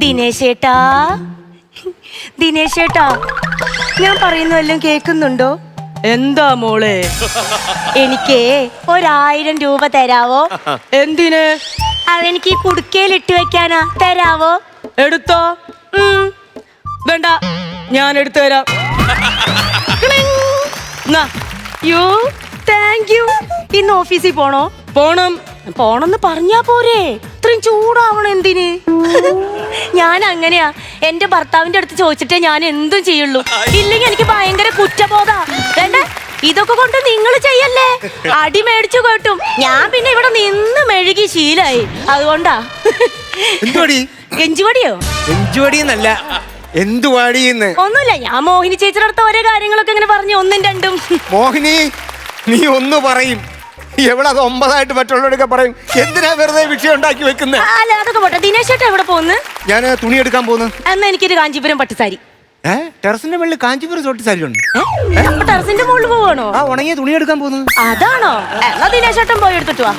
ദിനേശേട്ടാ ദിനേശേട്ടാ ഞാൻ പറയുന്ന വല്ലതും കേൾക്കുന്നുണ്ടോ? എന്താ മോളെ? എനിക്ക് ഒരായിരം രൂപ തരാവോ? എന്തിന്? അതെനിക്ക് ഈ കുടുക്കയിൽ ഇട്ട് വെക്കാനാ. തരാവോ? എടുത്തോ? വേണ്ട ഞാൻ എടുത്തു തരാം. You thank you. ഇന്ന് ഓഫീസിൽ പോണോ? പോണം. പോണെന്ന് പറഞ്ഞാ പോരെ. ഇത്രയും ചൂടാവണം എന്തിന്? ഞാൻ അങ്ങനെയാ എന്റെ ഭർത്താവിന്റെ അടുത്ത് ചോദിച്ചിട്ടേ ഞാൻ എന്തും ചെയ്യുള്ളൂ. ഇല്ലെങ്കിൽ എനിക്ക് ഭയങ്കര കുറ്റബോധാ. വേണ്ട? ഇതൊക്കെ കൊണ്ട് നിങ്ങൾ ചെയ്യല്ലേ? അടി മേടിച്ചു കേട്ടും. ഞാൻ പിന്നെ ഇവിടെ നിന്ന് മെഴുകി ശീലായി. അതുകൊണ്ടാ. കെഞ്ചുവടിയോ കെഞ്ചുവടിയെന്നല്ല ഒന്നുമില്ല. ഞാൻ മോഹിനി ചേച്ചിയുടെ അടുത്ത് ഓരോ കാര്യങ്ങളൊക്കെ ഇങ്ങനെ പറഞ്ഞു ഒന്നും രണ്ടും. മോഹിനി നീ ഒന്ന് പറയും. എവിടെ അത് ഒമ്പതായിട്ട് മറ്റുള്ളവരൊക്കെ പറയും എന്തിനാ വെറുതെ വിഷയം ഉണ്ടാക്കി വെക്കുന്നത് അല്ല അതൊക്കെ പോട്ടെ. ദിനേശ് ചേട്ടാ എവിടെ പോകുന്നു? ഞാൻ തുണി എടുക്കാൻ പോകുന്നു. എന്നാ എനിക്കൊരു കാഞ്ചീപുരം പട്ടുസാരി. ഏ? ടെറസിന്റെ മുകളിൽ കാഞ്ചീപുരം സോട്ടി സാരി ഉണ്ട്? ടെറസിന്റെ മുകളിൽ പോവാണോ? ആ ഉണങ്ങിയ തുണി എടുക്കാൻ പോകുന്നു. അതാണോ? എന്നാ ദിനേശ് ചേട്ടൻ പോയി എടുത്തിട്ട് വാ.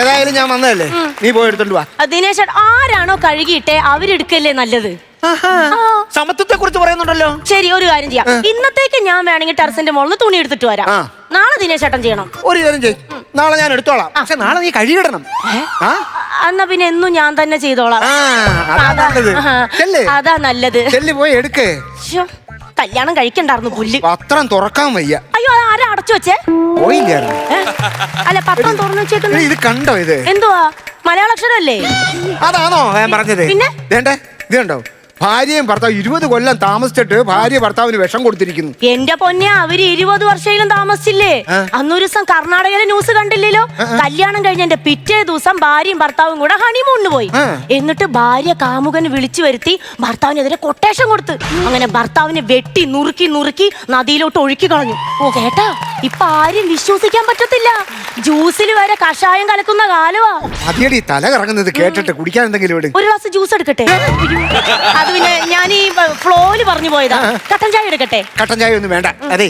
ഏതായാലും ഞാൻ വന്നതല്ലേ? നീ പോയി എടുത്തോണ്ട് വാ. ദിനേശ് ചേട്ടൻ ആരാണോ കഴുകിയിട്ടേ അവരെടുക്കല്ലേ നല്ലത്? സമത്വത്തെ കുറിച്ച് പറയുന്നുണ്ടല്ലോ. ശരി ഒരു കാര്യം ചെയ്യാം. ഇന്നത്തേക്ക് ഞാൻ വേണമെങ്കിൽ ടെറസിന്റെ മുകളിൽ തുണി എടുത്തിട്ട് വരാം. നാളെ ദിനേശ് ചേട്ടൻ ചെയ്യണം. ഒരു കാര്യം ചെയ് നാളെ ഞാൻ എടുത്തോളാം. പക്ഷെ നാളെ നീ കഴുകിടണം ആ? എന്നാ പിന്നെ എന്നും ഞാൻ തന്നെ ചെയ്തോളാം. ആ, അതാ നല്ലത്. ചെല്ല്. അതാ നല്ലത്. ചെല്ല് പോയി എടുക്ക്. ശ്ശോ, കല്യാണം കഴിക്കണ്ടായിരുന്നു പുല്ല്. പത്രം തുറക്കാൻ വയ്യ. അയ്യോ അത് ആരാ അടച്ചു വെച്ചേ? പോയില്ലായിരുന്നു. ഏ? അല്ല പത്രം തുറന്നു എടി, ഇത് കണ്ടോ ഇത്? എന്തുവാ? മലയാള അക്ഷരമല്ലേ? അതാണോ ഞാൻ പറഞ്ഞത്? പിന്നെ? വേണ്ടേ ഇത് കണ്ടോ ഭാര്യയും ഭർത്താവ് ഇരുപത് കൊല്ലം താമസിച്ചിട്ട് ഭാര്യ ഭർത്താവിന് വിഷം കൊടുത്തിരിക്കുന്നു. എന്റെ പൊന്നെ അവർ ഇരുപത് വർഷയിലും താമസിച്ചില്ലേ? അന്നൊരു ദിവസം കർണാടകയിലെ ന്യൂസ് കണ്ടില്ലല്ലോ? കല്യാണം കഴിഞ്ഞ എന്റെ പിറ്റേ ദിവസം ഭാര്യയും ഭർത്താവും കൂടെ ഹണിമൂണിന് പോയി. എന്നിട്ട് ഭാര്യ കാമുകന് വിളിച്ചു വരുത്തി ഭർത്താവിനെതിരെ കൊട്ടേഷൻ കൊടുത്ത്. അങ്ങനെ ഭർത്താവിനെ വെട്ടി നുറുക്കി നുറുക്കി നദിയിലോട്ട് ഒഴുക്കി കളഞ്ഞു. ഓ കേട്ടാ? ഇപ്പൊ ആരും വിശ്വസിക്കാൻ പറ്റത്തില്ല. ജ്യൂസിൽ വരെ കഷായം കലക്കുന്ന കാലവാ. തല കറങ്ങുന്നത് കേട്ടിട്ട് കുടിക്കാൻ എന്തെങ്കിലും ഒരു ഗ്ലാസ് ജ്യൂസ് എടുക്കട്ടെ? അത് പിന്നെ ഞാൻ ഈ ഫ്ലോയിൽ പറഞ്ഞു പോയതാ. കട്ടൻ ചായ എടുക്കട്ടെ? കട്ടൻ ചായ ഒന്നും വേണ്ട. അതെ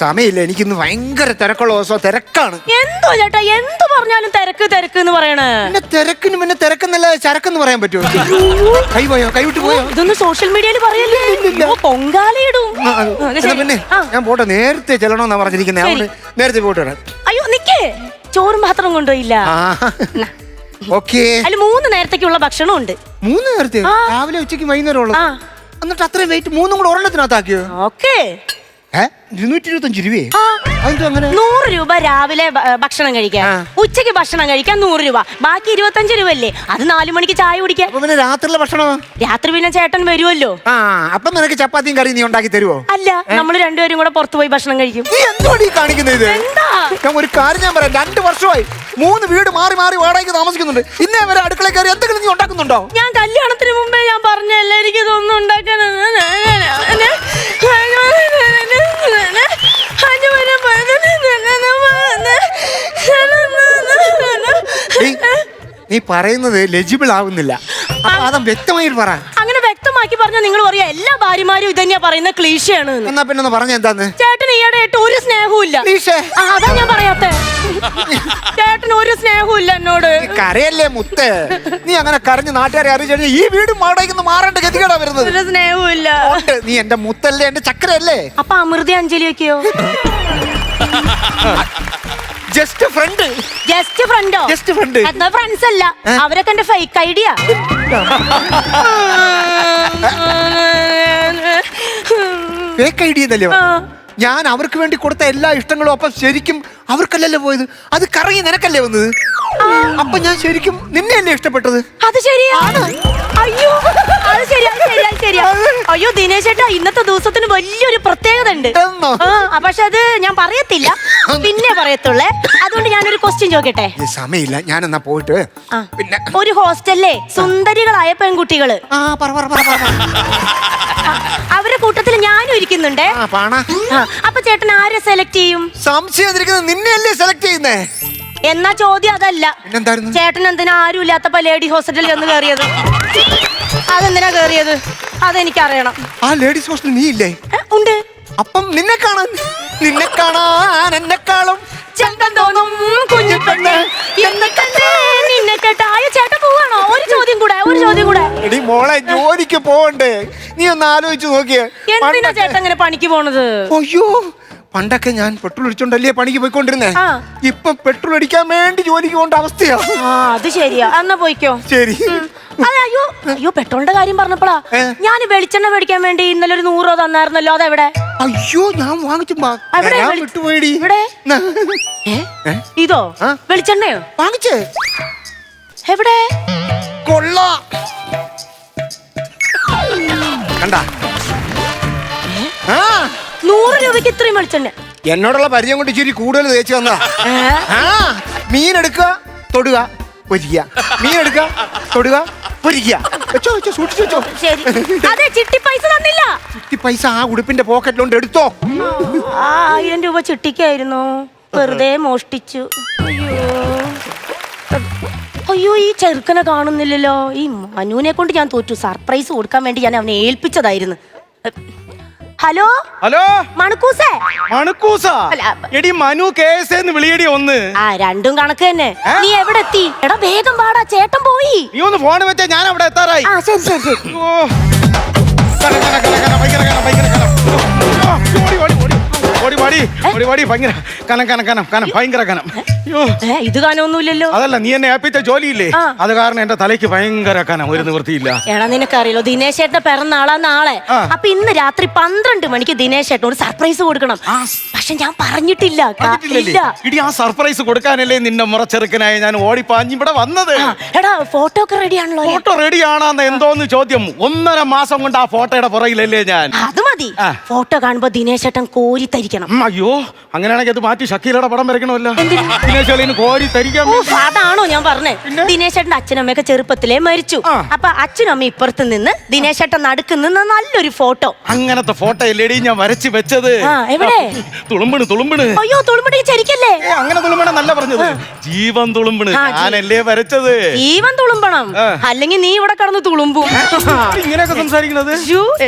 സമയമില്ല. എനിക്കിന്ന് ഭയങ്കര തിരക്കുള്ള ദിവസം തിരക്കാണ്. എന്തോ ചേട്ടാ എന്ത് പറഞ്ഞാലും തിരക്ക് തിരക്ക് എന്ന് പറയണേ? പിന്നെ തിരക്കിന് പിന്നെ തിരക്കെന്നല്ല ചരക്കെന്ന് പറയാൻ പറ്റുമോ? കൈ പോയോ? കൈ വിട്ട് പോയോ? ഇതൊന്നും സോഷ്യൽ മീഡിയയിൽ പറയല്ലേ? പൊങ്കാലയിടും. പിന്നെ ഞാൻ പോട്ടെ നേരത്തെ ചെല്ലണമെന്നാ പറഞ്ഞിരിക്കുന്നത്. അതുകൊണ്ട് നേരത്തെ പോയിട്ട് വരാം. അയ്യോ നിക്കേ. ചോറും പാത്രം കൊണ്ടുപോയില്ല. ഓക്കേ. അതിൽ മൂന്ന് നേരത്തേക്കുള്ള ഭക്ഷണം ഉണ്ട് മൂന്ന് നേരത്തെ ആ. രാവിലെ ഉച്ചയ്ക്ക് വൈകുന്നേരം ഉള്ളത് ആ. എന്നിട്ട് അത്രയും വെയിറ്റ് മൂന്നും കൂടെ ഒരെണ്ണത്തിനകത്താക്കിയോ ഓക്കേ ഏ ഇരുന്നൂറ്റി ഇരുപത്തഞ്ച് രൂപയെ ആ. നൂറ് രൂപ രാവിലെ ഭ- ഭക്ഷണം കഴിക്കാൻ. ഉച്ചയ്ക്ക് ഉച്ചയ്ക്ക് ഭക്ഷണം കഴിക്കാൻ നൂറ് രൂപ. ബാക്കി ഇരുപത്തഞ്ച് രൂപ അല്ലേ? അത് നാലു മണിക്ക് ചായ കുടിക്കാൻ. അപ്പൊ പിന്നെ രാത്രിയിലെ ഭക്ഷണം രാത്രി പിന്നെ ചേട്ടൻ വരുമല്ലോ ആ അപ്പൊ നിനക്ക് ചപ്പാത്തിയും കറിയും നീ ഉണ്ടാക്കി തരുവോ? അല്ല നമ്മൾ രണ്ടുപേരും കൂടെ പുറത്തു പോയി ഭക്ഷണം കഴിക്കും. നീ എന്തോടി കാണിക്കുന്നത് ഇത്? എന്താ? ഞാൻ ഒരു കാര്യം ഞാൻ പറയാം. രണ്ട് വർഷമായി മൂന്ന് വീട് മാറി മാറി വാടകയ്ക്ക് താമസിക്കുന്നുണ്ട്. ഇന്നേ വരെ അടുക്കള കയറി എന്തെങ്കിലും നീ ഉണ്ടാക്കുന്നുണ്ടോ? ഞാൻ കല്യാണത്തിന് മുമ്പേ ഞാൻ പറഞ്ഞല്ലേ എനിക്ക് ഇതൊന്നും ഉണ്ടാക്കാൻ. നീ പറയുന്നത് ലെജിബിൾ ആവുന്നില്ല അപ്പൊ വ്യക്തമായിട്ട് പറ അങ്ങനെ വ്യക്തമാക്കി പറഞ്ഞാൽ നിങ്ങൾ പറയാ എല്ലാ ഭാര്യമാരും ഇതന്നെയാ പറയുന്ന ക്ലീശയാണ് എന്ന്. പിന്നെ ഒന്ന് പറഞ്ഞ എന്താന്ന് ചേട്ടൻ ഈയിടെ ഒരു സ്നേഹവും ഇല്ല ക്ലീഷേ. അതാ ഞാൻ പറയാത്തെ ചേട്ടൻ ഒരു സ്നേഹവും ഇല്ല എന്നോട് കരയല്ലേ മുത്തേ നീ അങ്ങനെ കരഞ്ഞ് നാട്ടുകാരെ അറിയിച്ചു കഴിഞ്ഞാൽ ഈ വീട് വാടകയ്ക്ക് മാറേണ്ട ഗതികേടാ വരുന്നത് ഒരു സ്നേഹവും ഇല്ല. നീ എന്റെ മുത്തല്ലേ എന്റെ ചക്കരയല്ലേ അപ്പൊ അമൃത അഞ്ജലി ഒക്കെയോ ജസ്റ്റ് ഫ്രണ്ട് ജസ്റ്റ് ഫ്രണ്ടോ ജസ്റ്റ് ഫ്രണ്ട് എന്നാ ഫ്രണ്ട്സ് അല്ല. അവരൊക്കെ എന്റെ ഫേക്ക് ഐഡിയ ഫേക്ക് ഐഡിയ എന്നല്ലേ പറഞ്ഞത്? ഞാൻ അവർക്ക് വേണ്ടി കൊടുത്ത എല്ലാ ഇഷ്ടങ്ങളും അപ്പം ശരിക്കും അവർക്കല്ലല്ലോ പോയത്? അത് കറങ്ങി നിനക്കല്ലേ വന്നത്? അപ്പൊ ഞാൻ ശരിക്കും നിന്നെയല്ലേ ഇഷ്ടപ്പെട്ടത്? അത് ശരിയാണ് അയ്യോ അത് ശരിയാ അത് ശരി അത് ശരിയാ. അയ്യോ ദിനേശ് ചേട്ടാ ഇന്നത്തെ ദിവസത്തിന് വലിയൊരു പ്രത്യേകത ഉണ്ട് എന്നോ? ആ പക്ഷെ അത് ഞാൻ പറയത്തില്ല. പിന്നെ പറയത്തുള്ളേ. അതുകൊണ്ട് ഞാനൊരു ക്വസ്റ്റ്യൻ ചോദിക്കട്ടെ? സമയമില്ല. ഞാൻ എന്നാ പോയിട്ട് ആ. പിന്നെ ഒരു ഹോസ്റ്റലിലെ സുന്ദരികളായ പെൺകുട്ടികൾ. ആ പറ പറ പറ പറ, പറ. അവരുടെ കൂട്ടത്തിൽ ഞാനും ഇരിക്കുന്നുണ്ടേ. ആ പാണ. ആ, അപ്പൊ ചേട്ടൻ ആരെ സെലക്ട് ചെയ്യും? സംശയം ഇതിരിക്കുന്നത് നിന്നെയല്ലേ സെലക്ട് ചെയ്യുന്നേ? എന്നാ ചോദ്യം അതല്ല. പിന്നെന്തായിരുന്നു? ചേട്ടൻ എന്തിനാ ആരും ഇല്ലാത്തപ്പോ ലേഡി ഹോസ്പിറ്റലിൽ ചെന്ന് കയറിയത് അതെന്തിനാ കയറിയത് അതെനിക്കറിയണം. ആ ലേഡീസ് ഹോസ്റ്റൽ നീ ഇല്ലേ ഏ, ഉണ്ട്. അപ്പം നിന്നെ കാണാൻ നിന്നെ കാണാൻ എന്നെക്കാളും ചന്തം തോന്നും കുഞ്ഞു പെണ്ണ് എന്ന് കണ്ടേ നിന്നെ കേട്ടായ ചേട്ടൻ മോളെ ജോലിക്ക് പോകണ്ടേ നീ ഒന്ന് ആലോചിച്ചു നോക്കിയേ. എന്തിനാ ചേട്ടൻ ഇങ്ങനെ പണിക്ക് പോണത്? അയ്യോ പണ്ടൊക്കെ ഞാൻ പെട്രോൾ അടിച്ചോണ്ടല്ലേ പണിക്ക് പോയിക്കൊണ്ടിരുന്നേ. ഇപ്പൊ പെട്രോൾ അടിക്കാൻ വേണ്ടി ജോലിക്ക് പോകേണ്ട അവസ്ഥയാ. അത് ശരിയാ. എന്നാ പോയിക്കോ. ശരി. അയ്യോ അയ്യോ പെട്രോളിന്റെ കാര്യം പറഞ്ഞപ്പോഴാ. ഞാൻ വെളിച്ചെണ്ണ മേടിക്കാൻ വേണ്ടി ഇന്നലെ ഒരു നൂറ് രൂപ തന്നായിരുന്നല്ലോ അതെവിടെ? അയ്യോ ഞാൻ വാങ്ങിച്ചു. ഇവിടെ? ഇതോ? വെളിച്ചെണ്ണയോ? വാങ്ങിച്ചേ. എവിടെ? കൊള്ളാ. കണ്ട? നൂറ് രൂപയ്ക്ക് ഇത്രയും വെളിച്ചെണ്ണ. എന്നോടുള്ള പരിചയം കൊണ്ട് ഇച്ചിരി കൂടുതൽ തേച്ച് വന്നാ മീൻ എടുക്കുക തൊടുക പൊരിക്കുക. മീൻ എടുക്കുക തൊടുക പൊരിക്കുക. വെച്ചോ വെച്ചോ സൂക്ഷിച്ചു വെച്ചോ. അതെ ചിട്ടി പൈസ തന്നില്ല. ചിട്ടി പൈസ ആ ഉടുപ്പിന്റെ പോക്കറ്റിലുണ്ട് എടുത്തോ. ആയിരം രൂപ ചിട്ടിക്കായിരുന്നു. വെറുതെ മോഷ്ടിച്ചു. അയ്യോ. അയ്യോ ഈ ചെറുക്കനെ കാണുന്നില്ലല്ലോ. ഈ മനുവിനെ കൊണ്ട് ഞാൻ തോറ്റു. സർപ്രൈസ് കൊടുക്കാൻ വേണ്ടി ഞാൻ അവനെ ഏൽപ്പിച്ചതായിരുന്നു. ഹലോ? ഹലോ? മണക്കൂസേ? മണക്കൂസ? അല്ല, എടി മനു കേസ് എന്ന് വിളിയടി ഒന്ന്. ആ രണ്ടും കണക്ക് തന്നെ. നീ എവിടെ എത്തി എടാ വേഗം പാടാ ചേട്ടൻ പോയി. നീ ഒന്ന് ഫോൺ വെച്ചാ ഞാൻ അവിടെ എത്താറായി. ആ ശരി ശരി ശരി. ഓ. ഭയങ്കര. ഓടി, ഓടി, ഭയങ്കര കനം കനം കനം കനം ഭയങ്കര കനം. അയ്യോ ഏ ഇത് കാണൊന്നുമില്ലല്ലോ അതല്ല നീ എന്നെ ഏൽപ്പിച്ച ജോലിയില്ലേ? ആ. അത് കാരണം എന്റെ തലയ്ക്ക് ഭയങ്കര കനം ഒരു നിവൃത്തിയില്ല. എടാ നിനക്കറിയല്ലോ ദിനേശ് ഏട്ടന്റെ പിറന്നാളാ നാളെ. ആ. അപ്പൊ ഇന്ന് രാത്രി പന്ത്രണ്ട് മണിക്ക് ദിനേശ് ഏട്ടനോട് സർപ്രൈസ് കൊടുക്കണം. ആ. പക്ഷെ ഞാൻ പറഞ്ഞിട്ടില്ല ക- പറഞ്ഞിട്ടില്ലല്ലേ? ഇല്ല. ഇടി ആ സർപ്രൈസ് കൊടുക്കാനല്ലേ നിന്റെ മുറച്ചെറുക്കനായി ഞാൻ ഓടിപ്പാഞ്ഞ് ഇവിടെ വന്നത്? ആ, എടാ ഫോട്ടോ ഒക്കെ റെഡി ആണല്ലോ ഫോട്ടോ റെഡി ആണെന്ന് എന്തോന്ന് ചോദ്യം. ഒന്നര മാസം കൊണ്ട് ആ ഫോട്ടോയുടെ പുറകിലല്ലേ ഞാൻ? അത് മതി. ഫോട്ടോ കാണുമ്പോ ദിനേശ് ചേട്ടൻ കോരി തരിക്കണം. അയ്യോ അങ്ങനെയാണെങ്കിൽ അത് മാറ്റി ഷക്കീലയുടെ പടം വരയ്ക്കണമല്ലോ. ദിനേശ് കോരി തരിക്കാൻ അതാണോ ഞാൻ പറഞ്ഞേ. ദിനേശ് ചേട്ടന്റെ അച്ഛനമ്മയൊക്കെ ചെറുപ്പത്തിലേ മരിച്ചു. അപ്പൊ അച്ഛനമ്മ ഇപ്പുറത്ത് നിന്ന് ദിനേശ് ചേട്ടൻ നടുക്ക് നിന്ന് നല്ലൊരു ഫോട്ടോ. അങ്ങനത്തെ ഫോട്ടോ അല്ലേടി ഞാൻ വരച്ച് വെച്ചത്. എവിടെ? തുളുമ്പിണ് തുളുമ്പിണ്. അയ്യോ തുളുമ്പിണി ചരിക്കല്ലേ? അങ്ങനെ തുളുമ്പണ നല്ല പറഞ്ഞത്. ജീവൻ തുളുമ്പിണ്. ഞാനല്ലേ വരച്ചത്. ജീവൻ തുളുമ്പണം. അല്ലെങ്കിൽ നീ ഇവിടെ കടന്ന് തുളുമ്പും. ഇങ്ങനെയൊക്കെ സംസാരിക്കുന്നത്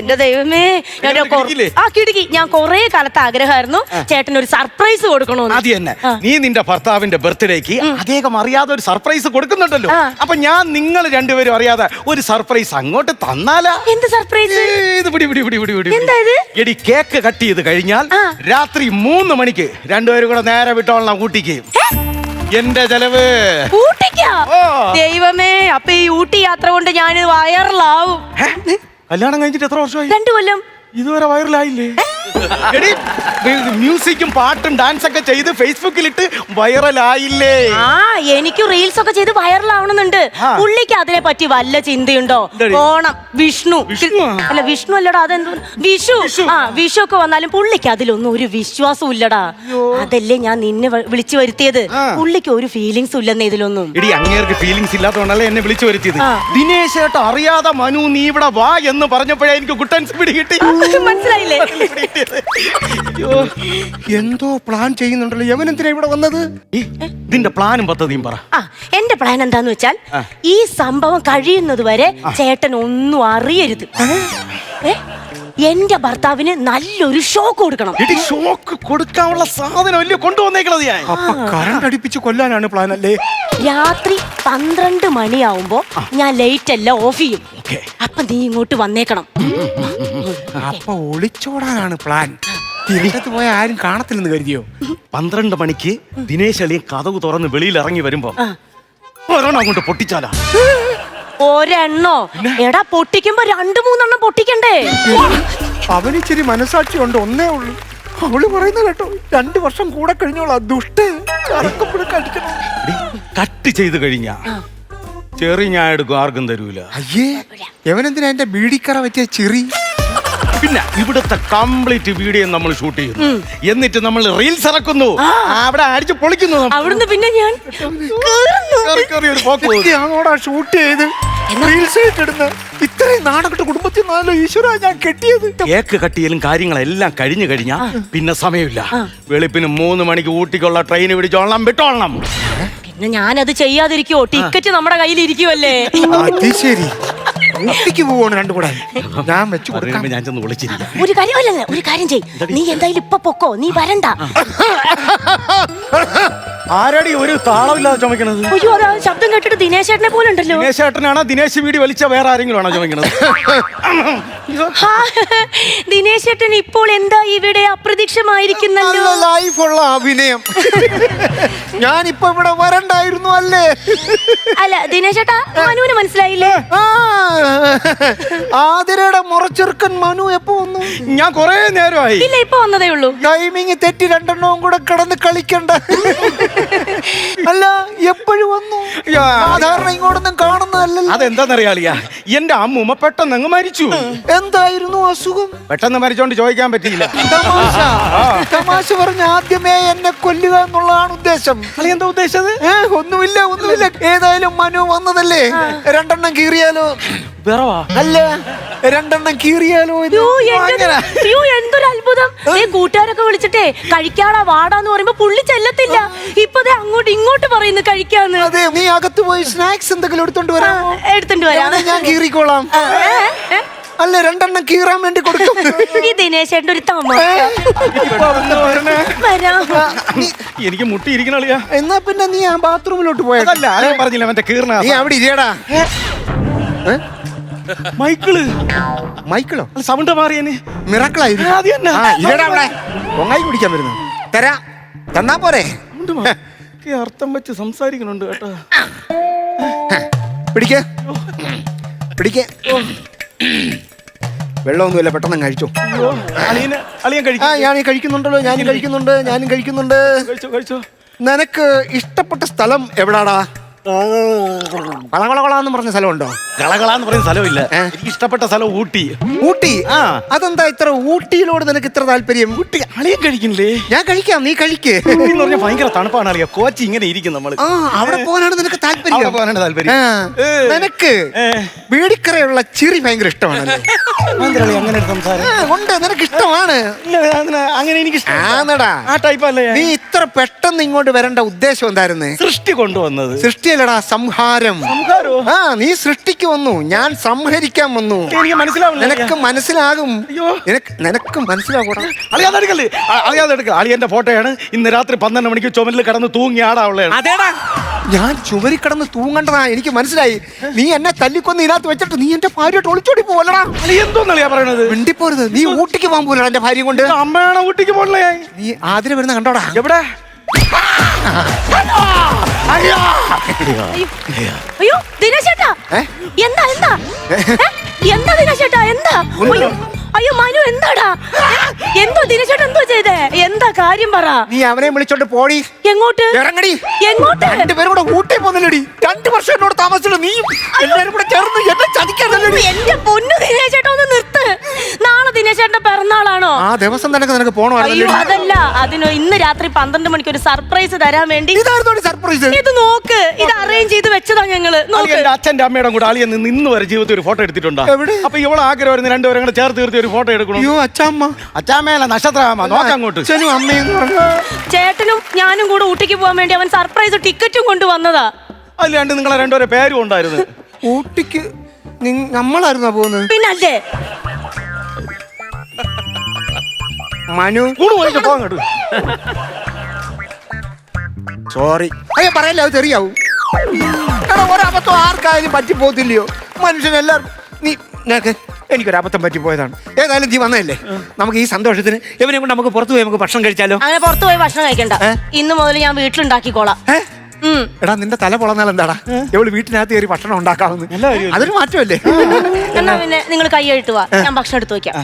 എന്റെ ദൈവമേ. ഞാൻ കിടുക്കിയില്ലേ? ആ കിടുക്കി. ഞാൻ കൊറേ കാലത്തെ ആഗ്രഹമായിരുന്നു ചേട്ടന് ഒരു സർപ്രൈസ് കൊടുക്കണമെന്ന് അത് തന്നെ. ആ. നീ നിന്റെ ഭർത്താവിന്റെ ബർത്ത്ഡേക്ക് അദ്ദേഹം അറിയാതെ ഒരു സർപ്രൈസ് കൊടുക്കുന്നുണ്ടല്ലോ. ആ. അപ്പൊ ഞാൻ നിങ്ങൾ രണ്ടുപേരും അറിയാതെ ഒരു സർപ്രൈസ് അങ്ങോട്ട് തന്നാലാ? എന്ത് സർപ്രൈസ്? ഇത് പിടി പിടി പിടി പിടി പിടി എന്താ ഇത്? എടി കേക്ക് കട്ട് ചെയ്ത് കഴിഞ്ഞാൽ ആ. രാത്രി മൂന്ന് മണിക്ക് രണ്ടുപേരും കൂടെ നേരെ വിട്ടോളണം ഊട്ടിക്ക്. എന്റെ ചെലവ്. ഊട്ടിക്കാ? ഓ. ദൈവമേ അപ്പൊ ഈ ഊട്ടി യാത്ര കൊണ്ട് ഞാൻ വൈറലാവും? കല്യാണം കഴിഞ്ഞിട്ട് എത്ര വർഷമായി? രണ്ടു കൊല്ലം. ഇതുവരെ വൈറലായില്ലേ? എടി മ്യൂ- മ്യൂസിക്കും പാട്ടും ഡാൻസ് ഒക്കെ ചെയ്ത് ഫേസ്ബുക്കിൽ ഇട്ട് വൈറലായില്ലേ? ആ എനിക്ക് റീൽസ് ഒക്കെ ചെയ്ത് വൈറലാവണമെന്നുണ്ട്. പുള്ളിക്ക് അതിനെ പറ്റി വല്ല ചിന്തയുണ്ടോ? ഓണം വിഷ്ണു. അല്ല വിഷ്ണു അല്ലടാ അതെന്തോ? വിഷു. ആ വിഷു ഒക്കെ വന്നാലും പുള്ളിക്ക് അതിലൊന്നും ഒരു വിശ്വാസം ഇല്ലടാ. അതല്ലേ ഞാൻ നിന്നെ വിളിച്ചു വരുത്തിയത്. പുള്ളിക്ക് ഒരു ഫീലിങ്സും ഇല്ലെന്ന് ഇതിലൊന്നും. എടി അങ്ങേർക്ക് ഫീലിങ്സ് ഇല്ലാത്തതുകൊണ്ടല്ലേ എന്നെ വിളിച്ചു വരുത്തിയത്. ദിനേശ് ഏട്ടാ അറിയാതെ മനു നീ ഇവിടെ വാ എന്ന് പറഞ്ഞപ്പോഴേ എനിക്ക് കുട്ടൻസ് പിടി കിട്ടി. മനസ്സിലായില്ലേ? അയ്യോ. എന്തോ പ്ലാൻ ചെയ്യുന്നുണ്ടല്ലോ. യവൻ എന്തിനാ ഇവിടെ വന്നത്? ഈ, ഇതിന്റെ പ്ലാനും പദ്ധതിയും പറ. ആ എന്റെ പ്ലാൻ എന്താന്ന് വെച്ചാൽ ഈ സംഭവം കഴിയുന്നത് വരെ ചേട്ടൻ ഒന്നും അറിയരുത്. ഏ? എന്റെ ഭർത്താവിന് നല്ലൊരു ഷോക്ക് കൊടുക്കണം. എടി ഷോക്ക് കൊടുക്കാനുള്ള സാധനം അല്ലേ കൊണ്ടുവന്നേക്കണത് ഞാൻ? അപ്പൊ കറണ്ട് അടിപ്പിച്ച് കൊല്ലാനാണ് പ്ലാൻ അല്ലേ? രാത്രി പന്ത്രണ്ട് മണിയാവുമ്പോ ഞാൻ ലൈറ്റ് എല്ലാം ഓഫ് ചെയ്യും. ഓക്കേ. അപ്പൊ നീ ഇങ്ങോട്ട് വന്നേക്കണം. അപ്പൊ ഒളിച്ചോടാനാണ് പ്ലാൻ തിരിച്ചത്ത് പോയ ആരും കാണത്തില്ലെന്ന് കരുതിയോ? പന്ത്രണ്ട് മണിക്ക് ദിനേശ് അളിയൻ കഥവ് തുറന്ന് വെളിയിൽ ഇറങ്ങി വരുമ്പോ ഒരെണ്ണം അങ്ങോട്ട് പൊട്ടിച്ചാലാ. ഒരെണ്ണോ? എടാ പൊട്ടിക്കുമ്പോ രണ്ടു മൂന്നെണ്ണം പൊട്ടിക്കണ്ടേ? അവനിച്ചിരി മനസാക്ഷി ഉണ്ട് ഒന്നേ ഉള്ളൂ. അവൾ പറയുന്ന കേട്ടോ രണ്ടു വർഷം കൂടെ കഴിഞ്ഞോളാ ദുഷ്ടേ കട്ട് ചെയ്ത് കഴിഞ്ഞാ ചെറി ഞാൻ എടുക്കും ആർക്കും തരൂല. അയ്യേ എവനെന്തിനാ എന്റെ ബീഡിക്കറ പറ്റിയ ചെറി? പിന്നെ ഇവിടുത്തെ കംപ്ലീറ്റ് വീഡിയോ നമ്മൾ ഷൂട്ട് ചെയ്യുന്നു. എന്നിട്ട് നമ്മൾ റീൽസ് ഇറക്കുന്നു. അവിടെ അടിച്ച് പൊളിക്കുന്നു നമ്മൾ. അവിടുന്ന് പിന്നെ ഞാൻ ഷൂട്ട് ചെയ്ത്? റീൽസ് ഇടുന്ന ഇത്രയും നാണക്കെട്ട് കുടുംബത്തിൽ നാലോ ഈശ്വര ഞാൻ കെട്ടിയത്. കേക്ക് കട്ടിയാലും കാര്യങ്ങളെല്ലാം കഴിഞ്ഞു കഴിഞ്ഞാ പിന്നെ സമയമില്ല. വെളുപ്പിന് മൂന്ന് മണിക്ക് ഊട്ടിക്കുള്ള ട്രെയിൻ പിടിച്ചോളണം വിട്ടോളണം. ഞാനത് ചെയ്യാതിരിക്കോ ടിക്കറ്റ് നമ്മുടെ കയ്യിൽ ഇരിക്കുവല്ലേ അത് ശരി. ഊട്ടിക്ക് പോവാണ് രണ്ടു കൂടെ. ഞാൻ വെച്ചു കൊടുക്കാം. ഞാൻ ചെന്ന് വിളിച്ചിരിക്കാം. ഒരു കാര്യമല്ല ഒരു കാര്യം ചെയ് നീ എന്തായാലും ഇപ്പൊ പൊക്കോ? നീ വരണ്ട. ആരാടി ഒരു താളമില്ലാതെ ചുമക്കണത്? അയ്യോ അതാ ശബ്ദം കേട്ടിട്ട് ദിനേശ് ചേട്ടനെ പോലെ ഉണ്ടല്ലോ. ദിനേശ് ഏട്ടനാണോ ദിനേശ് വീടി വലിച്ച വേറെ ആരെങ്കിലും ആണോ ചുമക്കണത്? ഹാ, ദിനേശ് ചേട്ടൻ ഇപ്പോൾ എന്താ ഇവിടെ അപ്രത്യക്ഷമായിരിക്കുന്നല്ലോ? നല്ല ലൈഫുള്ള അഭിനയം. ഞാനിപ്പോ ഇവിടെ വരണ്ടായിരുന്നു അല്ലേ? അല്ല ദിനേശ് ചേട്ടാ മനുവിന് മനസ്സിലായില്ലേ? ആ ആതിരയുടെ മുറച്ചെറുക്കൻ മനു എപ്പോ വന്നു? ഞാൻ കൊറേ നേരമായി. ഇല്ല ഇപ്പൊ വന്നതേ ഉള്ളൂ. ടൈമിങ് തെറ്റി രണ്ടെണ്ണവും കൂടെ കിടന്ന് കളിക്കണ്ട. അല്ല എപ്പോഴും വന്നു. സാധാരണ ഇങ്ങോട്ടൊന്നും കാണുന്നതല്ലല്ലോ. അതെന്താന്നറിയാളിയ? എന്റെ അമ്മൂമ്മ പെട്ടെന്ന് അങ്ങ് മരിച്ചു. എന്തായിരുന്നു അസുഖം? പെട്ടെന്ന് മരിച്ചോണ്ട് ചോദിക്കാൻ പറ്റിയില്ല. തമാശ. തമാശ പറഞ്ഞ ആദ്യമേ എന്നെ കൊല്ലുക എന്നുള്ളതാണ് ഉദ്ദേശം. അളി എന്താ ഉദ്ദേശിച്ചത് ഏ ഒന്നുമില്ല ഒന്നുമില്ല. ഏതായാലും മനു വന്നതല്ലേ? രണ്ടെണ്ണം കീറിയാലോ? അല്ല രണ്ടെണ്ണം കീറിയാലോ എന്തൊരു അത്ഭുതം കൂട്ടുകാരൊക്കെ കൂട്ടുകാരൊക്കെ വിളിച്ചിട്ടേ കഴിക്കാടാ വാടാന്ന് പറയുമ്പോ പുള്ളി ചെല്ലത്തില്ല. ഇപ്പൊ ദേ അങ്ങോട്ട് ഇങ്ങോട്ട് പറയുന്നു കഴിക്കാന്ന്. അതെ നീ അകത്ത് പോയി സ്നാക്സ് എന്തെങ്കിലും എടുത്തോണ്ട് വരാമോ? എടുത്തോണ്ട് വരാം. ഞാൻ കീറിക്കോളാം? അല്ല രണ്ടെണ്ണം കീറാൻ വേണ്ടി കൊടുക്കും. ഈ ദിനേശ് ചേട്ടൻ ഒരു. വരാം. എനിക്ക് മുട്ടിയിരിക്കണ അളിയാ. എന്നാ പിന്നെ നീ ആ ബാത്റൂമിലോട്ട് പോയ. ആരെയും പറഞ്ഞില്ല മറ്റേ കീറണ നീ അവിടെ ഇരിയടാ. മൈക്കിൾ. മൈക്കിളോ? അല്ല സൗണ്ട് മാറിയേ മിറക്കളായിരുന്നു അത് തന്നെ. ആ ഇരടാ അവിടെ. പൊങ്ങായി കുടിക്കാൻ വരുന്നു. തരാ. തന്നാ പോരെ. അർത്ഥം വെച്ച് സംസാരിക്കണുണ്ട് കേട്ടോ. പിടിക്കേ. പിടിക്കേ. വെള്ളമൊന്നുമില്ല പെട്ടെന്ന് കഴിച്ചോ. അയ്യോ, അളിയന് അളിയൻ ആ കഴിക്കും ഞാൻ കഴിക്കുന്നുണ്ടല്ലോ ഞാനും കഴിക്കുന്നുണ്ട് ഞാനും കഴിക്കുന്നുണ്ട്. കഴിച്ചോ കഴിച്ചോ. നിനക്ക് ഇഷ്ടപ്പെട്ട സ്ഥലം എവിടാടാ? കളകളകളാന്ന് പറഞ്ഞ സ്ഥലമുണ്ടോ? കളകളാന്ന് പറയുന്ന സ്ഥലമില്ല. എനിക്ക് ഇഷ്ടപ്പെട്ട സ്ഥലം ഊട്ടി. ഊട്ടി? ആ. അതെന്താ ഇത്ര ഊട്ടിയിലോട് നിനക്ക് ഇത്ര താല്പര്യം? ഊട്ടി അളിയൻ കഴിക്കുന്നില്ലേ? ഞാൻ കഴിക്കാം നീ കഴിക്ക്. എന്ന് പറഞ്ഞാൽ ഭയങ്കര തണുപ്പാണ് അളിയ. കോച്ചി ഇങ്ങനെ ഇരിക്കും നമ്മൾ ആ അവിടെ പോകാനാണ് നിനക്ക് അവിടെ താല്പര്യം പോകാനാണ് താല്പര്യം. ആ, നിനക്ക്. വീടിക്കറയുള്ള ചിരി ഭയങ്കര ഇഷ്ടമാണല്ലേ? എന്താ അളിയ അങ്ങനെ ഒരു സംസാരം. ഉണ്ട് നിനക്ക് ഇഷ്ടമാണ്. ഇല്ല അങ്ങനെ അങ്ങനെ എനിക്ക് ആന്നടാ. ആ ടൈപ്പ് അല്ലേ? നീ ഇത്ര പെട്ടെന്ന് ഇങ്ങോട്ട് വരേണ്ട ഉദ്ദേശം എന്തായിരുന്നു? സൃഷ്ടി കൊണ്ടുവന്നത്. സൃഷ്ടിയല്ലടാ സംഹാരം. സംഹാരോ? ആ നീ സൃഷ്ടിക്ക് വന്നു. ഞാൻ സംഹരിക്കാൻ വന്നു. എനിക്ക് മനസ്സിലാവില്ല നിനക്ക് മനസ്സിലാകും. അയ്യോ. നിനക്ക് നിനക്ക് മനസ്സിലാകൂടാ. അളിയാതെ എടുക്കല്ലേ? അളിയാതെ എടുക്ക. അളിയന്റെ ഫോട്ടോയാണ്. ഇന്ന് രാത്രി പന്ത്രണ്ട് മണിക്ക് ചുമരിൽ കിടന്ന് തൂങ്ങി ആടാവുള്ളതാണ് അതേടാ. ഞാൻ ചുമരി കിടന്ന് തൂങ്ങണ്ടതാ. എനിക്ക് മനസ്സിലായി. നീ എന്നെ തല്ലിക്കൊന്ന് ഇതിനകത്ത് വെച്ചിട്ട് നീ എന്റെ ഭാര്യയോട് ഒളിച്ചോടി പോലടാ എന്തോന്നളിയാ പറയണത്? മിണ്ടിപ്പോരുത്. നീ ഊട്ടിക്ക് പോകാൻ പോലടാ എന്റെ ഭാര്യ കൊണ്ട്. അമ്മയാണ് ഊട്ടിക്ക് പോകണേ നീ ആതിര വരുന്ന കണ്ടോടാ. എവിടെ? അയ്യോ. ദിനശേട്ടാ. എന്താ എന്താ? എന്താ ദിനശേട്ടാ എന്താ? അയ്യോ മനു എന്താടാ? എന്തോ ദിനേശേട്ടൻ എന്തോ ചെയ്തേ? എന്താ കാര്യം പറ. നീ അവനെ വിളിച്ചോണ്ട് പോടി. എങ്ങോട്ട്? ഇറങ്ങടി. എങ്ങോട്ട്? രണ്ടുപേരും കൂടെ ഊട്ടി പോന്നില്ലടി രണ്ടു വർഷം എന്നോട് താമസിച്ചു നീ എല്ലാരും കൂടെ ചേർന്ന് എന്നെ ചതിക്കാനല്ലടി. എന്റെ പൊന്നു ദിനേശേട്ടൻ ഒന്ന് നിർത്ത്. നാളെ ദിനേശേട്ടന്റെ പിറന്നാളാണോ? ആ ദിവസം തന്നെ നിനക്ക് പോണോ അതല്ല. അതിന് ഇന്ന് രാത്രി പന്ത്രണ്ട് മണിക്ക് ഒരു സർപ്രൈസ് തരാൻ വേണ്ടി സർപ്രൈസ്. ഇത് നോക്ക്. ഇത് അറേഞ്ച് ചെയ്ത് വെച്ചതാ ഞങ്ങൾ. അച്ഛന്റെ അമ്മയുടെ കൂടെ അളിയൻ നിന്ന് വരെ ജീവിതത്തിൽ ഒരു ഫോട്ടോ എടുത്തിട്ടുണ്ടോ? അപ്പൊ ഇവളെ ആഗ്രഹമായിരുന്നു രണ്ടുപേരും കൂടെ ചേർത്ത് നിർത്തി ഒരു ഫോട്ടോ എടുക്കണം? അയ്യോ അച്ഛമ്മ. അച്ഛാമ്മയല്ല നക്ഷത്രമാമ. നോക്കാം അങ്ങോട്ട്. അച്ഛനും അമ്മയും ചേട്ടനും ഞാനും കൂടെ ഊട്ടിക്ക് പോകാൻ വേണ്ടി അവൻ സർപ്രൈസ് ടിക്കറ്റും കൊണ്ടുവന്നതാ. അല്ലാണ്ട് നിങ്ങളെ രണ്ടുപേരെ പേരും ഉണ്ടായിരുന്നു. ഊട്ടിക്ക് നിങ്ങ- നമ്മളായിരുന്നോ പോകുന്നത്? പിന്നല്ലേ? മനു. ഊണ് പോയിട്ട് സോറി അയ്യ പറയല്ല അത് തെറിയാവും കാരണം ഒരബദ്ധം ആർക്കായാലും പറ്റിപ്പോത്തില്ലയോ മനുഷ്യനെല്ലാവർക്കും നീ നിനക്ക് എനിക്കൊരബദ്ധം പറ്റിപ്പോയതാണ് ഏതായാലും നീ വന്നതല്ലേ? നമുക്ക് ഈ സന്തോഷത്തിന് ഇവനെ കൊണ്ട് നമുക്ക് പുറത്തു പോയി നമുക്ക് ഭക്ഷണം കഴിച്ചാലോ? അങ്ങനെ പുറത്തു പോയി ഭക്ഷണം കഴിക്കണ്ട? ഇന്ന് മുതൽ ഞാൻ വീട്ടിലുണ്ടാക്കിക്കോളാം? എടാ നിന്റെ തല പൊളന്നാൽ എന്താടാ? ഇവൾ വീട്ടിനകത്ത് കയറി ഭക്ഷണം ഉണ്ടാക്കാവുന്ന? അതൊരു മാറ്റമല്ലേ? എന്നാ പിന്നെ നിങ്ങൾ കൈ വാ. ഞാൻ ഭക്ഷണം എടുത്തു വെക്കാം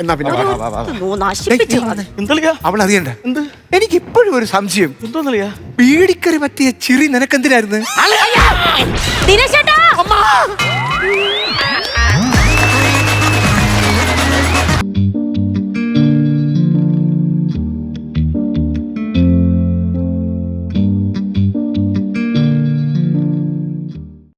എന്നാ പിന്നെ അവൾ അറിയണ്ട. എന്ത്? എനിക്ക് ഇപ്പോഴും ഒരു സംശയം. എന്തോന്നറിയാ പീടിക്കറി പറ്റിയ ചിരി നിനക്കെന്തിനായിരുന്നു? ദിനേശ് ചേട്ടാ.